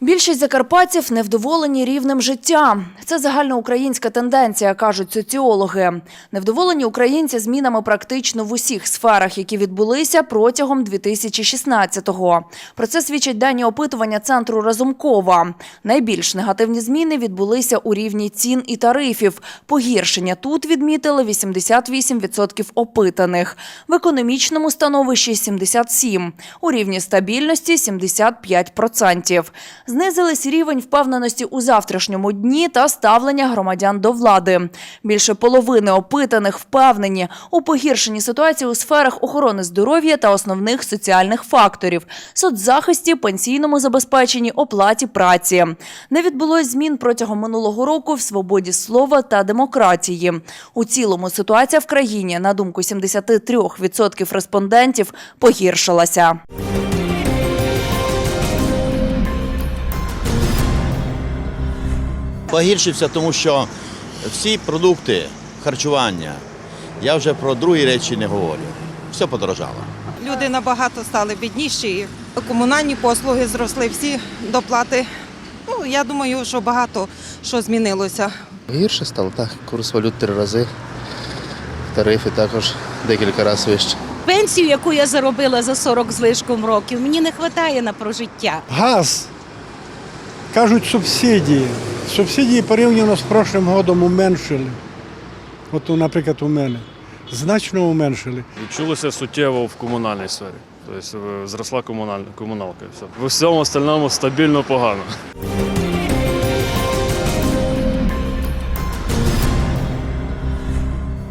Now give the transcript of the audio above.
Більшість закарпатців невдоволені рівнем життя. Це загальноукраїнська тенденція, кажуть соціологи. Невдоволені українці змінами практично в усіх сферах, які відбулися протягом 2016-го. Про це свідчать дані опитування центру Разумкова. Найбільш негативні зміни відбулися у рівні цін і тарифів. Погіршення тут відмітили 88% опитаних. В економічному становищі 77%. У рівні стабільності 75%. Знизились рівень впевненості у завтрашньому дні та ставлення громадян до влади. Більше половини опитаних впевнені у погіршенні ситуації у сферах охорони здоров'я та основних соціальних факторів – соцзахисті, пенсійному забезпеченні, оплаті праці. Не відбулось змін протягом минулого року в свободі слова та демократії. У цілому ситуація в країні, на думку 73% респондентів, погіршилася. Погіршився, тому що всі продукти харчування, я вже про другі речі не говорю. Все подорожало. Люди набагато стали бідніші. Комунальні послуги зросли всі доплати. Ну, я думаю, що багато що змінилося. Гірше стало, так. Курс валют три рази. Тарифи також декілька разів вище. Пенсію, яку я заробила за 40 з лишком років, мені не вистачає на прожиття. Газ. Кажуть, субсидії. Субсидії порівняно з прошлим годом уменшили. От, наприклад, у мене. Значно уменшили. Відчулося суттєво в комунальній сфері. Тобто е, зросла комунальна комуналка. Все. В усьому остальному стабільно погано.